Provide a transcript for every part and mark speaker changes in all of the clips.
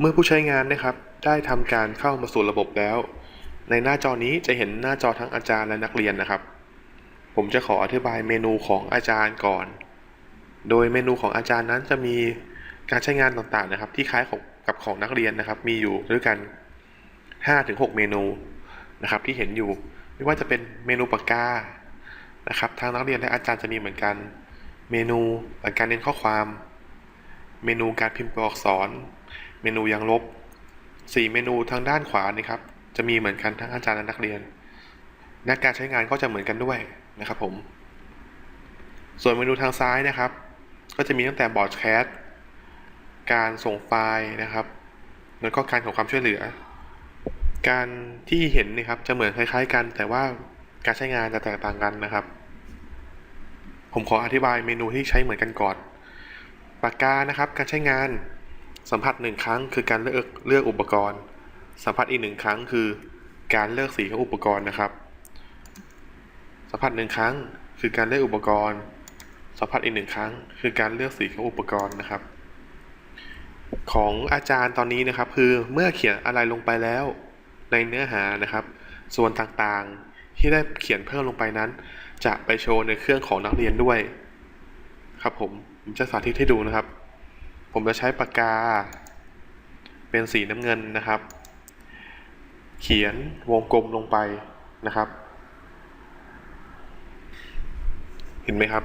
Speaker 1: เมื่อผู้ใช้งานนะครับ ได้ทำการเข้ามาสู่ระบบแล้ว ในหน้าจอนี้จะเห็นหน้าจอทั้งอาจารย์และนักเรียนนะครับ ผมจะขออธิบายเมนูของอาจารย์ก่อน โดยเมนูของอาจารย์นั้นจะมีการใช้งานต่างๆนะครับ ที่คล้ายกับของนักเรียนนะครับ มีอยู่ด้วยกัน 5-6 เมนูนะครับ ที่เห็นอยู่ไม่ว่าจะเป็นเมนูปากกานะครับทางนักเรียนและอาจารย์จะมีเหมือนกัน เมนูการเน้นข้อความ เมนูการพิมพ์ตัวอักษร เมนูยังลบ 4 เมนูทางด้านขวานี่ครับ จะมีเหมือนกันทั้งอาจารย์และนักเรียน และการใช้งานก็จะเหมือนกันด้วยนะครับผม ส่วนเมนูทางซ้ายนะครับ ก็จะมีตั้งแต่บอร์ดแคสการส่งไฟล์นะครับ แล้วก็การขอความช่วยเหลือ การที่เห็นนะครับจะเหมือนคล้ายๆ กัน แต่ว่าการใช้งานจะแตกต่างกันนะครับ ผมขออธิบายเมนูที่ใช้เหมือนกันก่อน ปากกานะครับ การใช้งาน สัมผัสหนึ่งครั้งคือการเลือกเลือกอุปกรณ์ สัมผัสอีกหนึ่งครั้งคือการเลือกสีของอุปกรณ์นะครับ สัมผัสหนึ่งครั้งคือการเลือกอุปกรณ์ สัมผัสอีกหนึ่งครั้ง คือการเลือกสีของอุปกรณ์นะครับ ของอาจารย์ตอนนี้นะครับคือเมื่อเขียนอะไรลงไปแล้วในเนื้อหานะครับ ส่วนต่างๆที่ได้เขียนเพิ่มลงไปนั้น จะไปโชว์ในเครื่องของนักเรียนด้วย ครับผมผมจะสาธิตให้ดูนะครับ ผมจะใช้ปากกา เป็นสีน้ำเงินนะครับ เขียนวงกลมลงไปนะครับ เห็นไหมครับ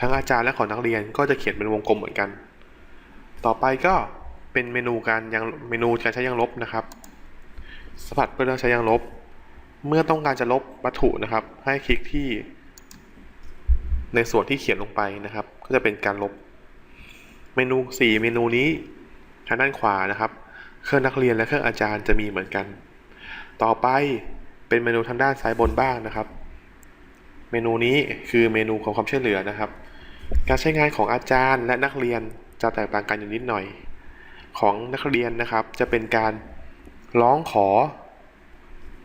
Speaker 1: ทั้งอาจารย์และของนักเรียนก็จะเขียนเป็นวงกลมเหมือนกัน ต่อไปก็เป็นเมนูการยังเมนูการใช้ยางลบนะครับสัมผัสเพื่อเลือกใช้ยางลบ เมื่อต้องการจะลบวัตถุนะครับ ให้คลิกที่ในส่วนที่เขียนลงไปนะครับ ก็จะเป็นการลบ เมนู 4 เมนูนี้ทางด้านขวานะครับ เครื่องนักเรียนและเครื่องอาจารย์จะมีเหมือนกัน ต่อไปเป็นเมนูทางด้านซ้ายบนบ้างนะครับ เมนูนี้คือเมนูของความช่วยเหลือนะครับ การใช้งานของอาจารย์และนักเรียนจะแตกต่างกันอยู่นิดหน่อย ของนักเรียนนะครับ จะเป็นการร้องขอ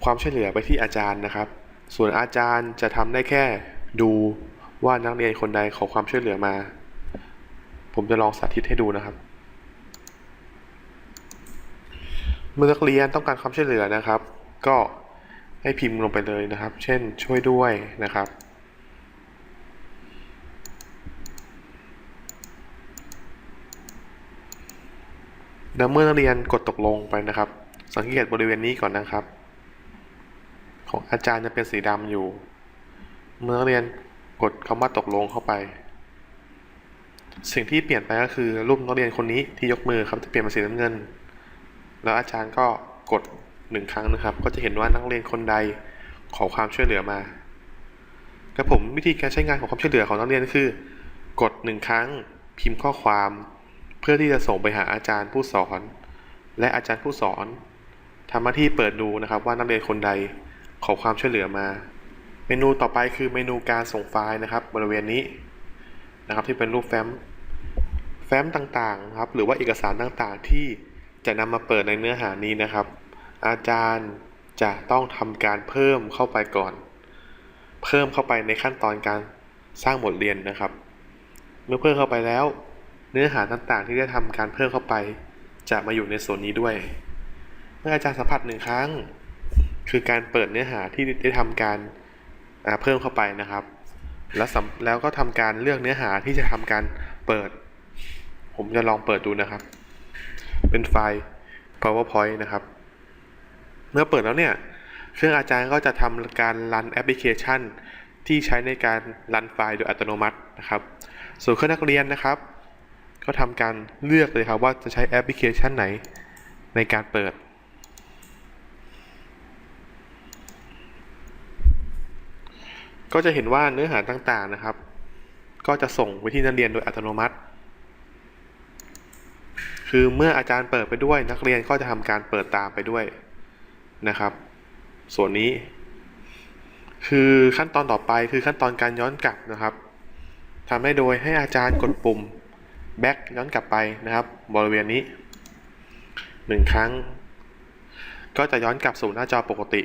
Speaker 1: ความช่วยเหลือไปที่อาจารย์นะครับ ส่วนอาจารย์จะทำได้แค่ดูว่านักเรียนคนใดขอความช่วยเหลือมา ผมจะลองสาธิตให้ดูนะครับ เมื่อนักเรียนต้องการความช่วยเหลือนะครับ ก็ให้พิมพ์ลงไปเลยนะครับ เช่นช่วยด้วยนะครับ แล้วเมื่อนักเรียนกดตกลงไปนะครับ สังเกตบริเวณนี้ก่อนนะครับ ของอาจารย์จะเป็นสีดำอยู่ เมื่อนักเรียนกดคำว่าตกลงเข้าไป สิ่งที่เปลี่ยนไปก็คือรูปนักเรียนคนนี้ที่ยกมือครับจะเปลี่ยนเป็นสีน้ำเงิน แล้วอาจารย์ก็กดหนึ่งครั้งนะครับ ก็จะเห็นว่านักเรียนคนใดขอความช่วยเหลือมาครับผมวิธีการใช้งานของความช่วยเหลือของนักเรียนคือ กดหนึ่งครั้งพิมพ์ข้อความ เพื่อที่จะส่งไปหาอาจารย์ผู้สอน และอาจารย์ผู้สอนทำหน้าที่เปิดดูนะครับว่านักเรียนคนใดขอความช่วยเหลือมา เมนูต่อไปคือเมนูการส่งไฟล์นะครับ บริเวณนี้ นะครับที่เป็นรูปแฟ้มแฟ้มต่างๆครับหรือว่าเอกสารต่างๆที่จะนำมาเปิดในเนื้อหานี้นะครับ อาจารย์จะต้องทำการเพิ่มเข้าไปก่อน เพิ่มเข้าไปในขั้นตอนการสร้างบทเรียนนะครับ เมื่อเพิ่มเข้าไปแล้ว เนื้อหาต่างๆ ที่ได้ทำการเพิ่มเข้าไป จะมาอยู่ในส่วนนี้ด้วย เมื่ออาจารย์สัมผัสหนึ่งครั้ง คือการเปิดเนื้อหาที่ได้ทำการเพิ่มเข้าไปนะครับ แล้วแล้วก็ทำการเลือกเนื้อหาที่จะทำการเปิด ผมจะลองเปิดดูนะครับ เป็นไฟล์ powerpoint นะครับ เมื่อเปิดแล้วเนี่ย เครื่องอาจารย์ก็จะทำการรันแอปพลิเคชัน ที่ใช้ในการรันไฟล์โดยอัตโนมัตินะครับ ส่วนเครื่องนักเรียนนะครับ ก็ทำการเลือกเลยครับว่าจะใช้แอปพลิเคชันไหนในการเปิด ก็จะเห็นว่าเนื้อหาต่างๆนะครับ ก็จะส่งไปที่นักเรียนโดยอัตโนมัติ คือเมื่ออาจารย์เปิดไปด้วย นักเรียนก็จะทำการเปิดตามไปด้วยนะครับ ส่วนนี้ คือขั้นตอนต่อไปคือขั้นตอนการย้อนกลับนะครับทำได้โดยให้อาจารย์กดปุ่ม back ย้อนกลับไปนะครับ บริเวณนี้หนึ่งครั้ง ก็จะย้อนกลับสู่หน้าจอปกติ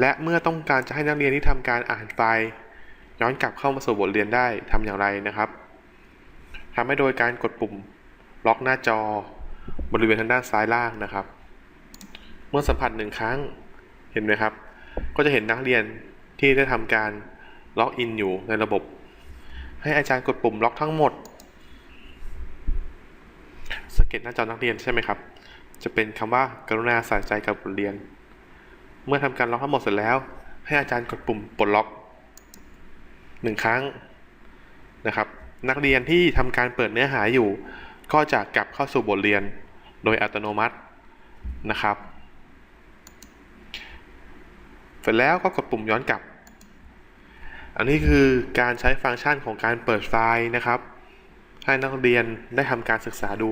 Speaker 1: และเมื่อต้องการจะให้นักเรียนที่ทำการอ่านไฟล์ ย้อนกลับเข้ามาสู่บทเรียนได้ทำอย่างไรนะครับทำให้โดยการกดปุ่มล็อกหน้าจอบริเวณทางด้านซ้ายล่างนะครับ เมื่อสัมผัสหนึ่งครั้งเห็นไหมครับ ก็จะเห็นนักเรียนที่ได้ทำการล็อกอินอยู่ในระบบ ให้อาจารย์กดปุ่มล็อกทั้งหมดสเก็ตหน้าจอนักเรียนใช่ไหมครับ จะเป็นคำว่ากรุณาใส่ใจกับบทเรียน เมื่อทำการล็อกทั้งหมดเสร็จแล้ว ให้อาจารย์กดปุ่มปลดล็อกหนึ่งครั้งนะครับ นักเรียนที่ทำการเปิดเนื้อหาอยู่ ก็จะกลับเข้าสู่บทเรียนโดยอัตโนมัตินะครับ เสร็จแล้วก็กดปุ่มย้อนกลับ อันนี้คือการใช้ฟังก์ชันของการเปิดไฟล์นะครับ ให้นักเรียนได้ทำการศึกษาดู